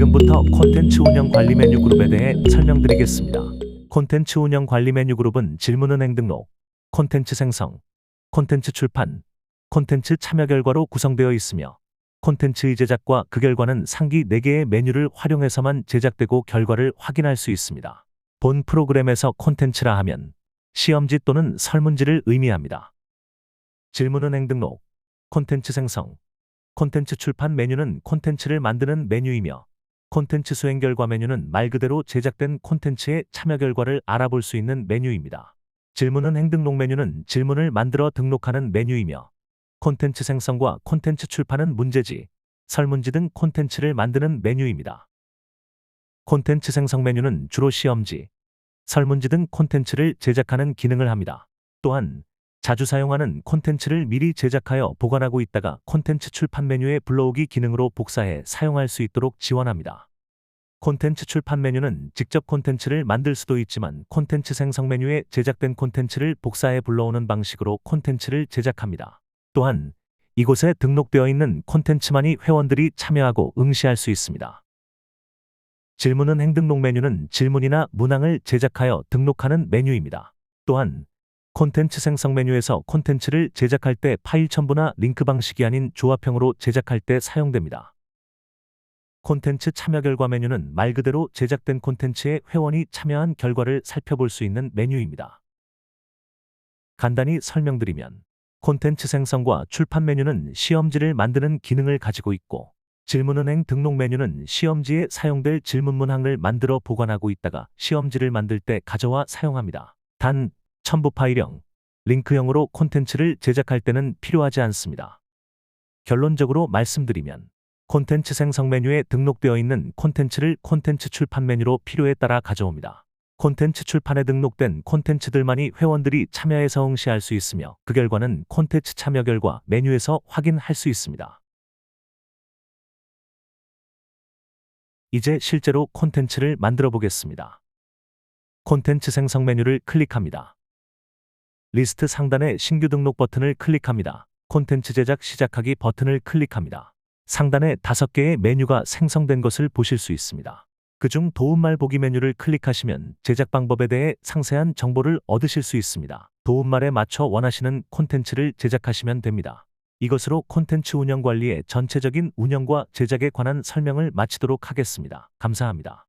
지금부터 콘텐츠 운영 관리 메뉴 그룹에 대해 설명드리겠습니다. 콘텐츠 운영 관리 메뉴 그룹은 질문은행 등록, 콘텐츠 생성, 콘텐츠 출판, 콘텐츠 참여 결과로 구성되어 있으며 콘텐츠의 제작과 그 결과는 상기 4개의 메뉴를 활용해서만 제작되고 결과를 확인할 수 있습니다. 본 프로그램에서 콘텐츠라 하면 시험지 또는 설문지를 의미합니다. 질문은행 등록, 콘텐츠 생성, 콘텐츠 출판 메뉴는 콘텐츠를 만드는 메뉴이며 콘텐츠 수행 결과 메뉴는 말 그대로 제작된 콘텐츠의 참여 결과를 알아볼 수 있는 메뉴입니다. 질문은 행 등록 메뉴는 질문을 만들어 등록하는 메뉴이며 콘텐츠 생성과 콘텐츠 출판은 문제지, 설문지 등 콘텐츠를 만드는 메뉴입니다. 콘텐츠 생성 메뉴는 주로 시험지, 설문지 등 콘텐츠를 제작하는 기능을 합니다. 또한 자주 사용하는 콘텐츠를 미리 제작하여 보관하고 있다가 콘텐츠 출판 메뉴에 불러오기 기능으로 복사해 사용할 수 있도록 지원합니다. 콘텐츠 출판 메뉴는 직접 콘텐츠를 만들 수도 있지만 콘텐츠 생성 메뉴에 제작된 콘텐츠를 복사해 불러오는 방식으로 콘텐츠를 제작합니다. 또한 이곳에 등록되어 있는 콘텐츠만이 회원들이 참여하고 응시할 수 있습니다. 질문은 행등록 메뉴는 질문이나 문항을 제작하여 등록하는 메뉴입니다. 또한 콘텐츠 생성 메뉴에서 콘텐츠를 제작할 때 파일 첨부나 링크 방식이 아닌 조합형으로 제작할 때 사용됩니다. 콘텐츠 참여 결과 메뉴는 말 그대로 제작된 콘텐츠에 회원이 참여한 결과를 살펴볼 수 있는 메뉴입니다. 간단히 설명드리면 콘텐츠 생성과 출판 메뉴는 시험지를 만드는 기능을 가지고 있고 질문은행 등록 메뉴는 시험지에 사용될 질문 문항을 만들어 보관하고 있다가 시험지를 만들 때 가져와 사용합니다. 단 첨부 파일형, 링크형으로 콘텐츠를 제작할 때는 필요하지 않습니다. 결론적으로 말씀드리면 콘텐츠 생성 메뉴에 등록되어 있는 콘텐츠를 콘텐츠 출판 메뉴로 필요에 따라 가져옵니다. 콘텐츠 출판에 등록된 콘텐츠들만이 회원들이 참여해서 응시할 수 있으며 그 결과는 콘텐츠 참여 결과 메뉴에서 확인할 수 있습니다. 이제 실제로 콘텐츠를 만들어 보겠습니다. 콘텐츠 생성 메뉴를 클릭합니다. 리스트 상단의 신규 등록 버튼을 클릭합니다. 콘텐츠 제작 시작하기 버튼을 클릭합니다. 상단에 5개의 메뉴가 생성된 것을 보실 수 있습니다. 그중 도움말 보기 메뉴를 클릭하시면 제작 방법에 대해 상세한 정보를 얻으실 수 있습니다. 도움말에 맞춰 원하시는 콘텐츠를 제작하시면 됩니다. 이것으로 콘텐츠 운영 관리의 전체적인 운영과 제작에 관한 설명을 마치도록 하겠습니다. 감사합니다.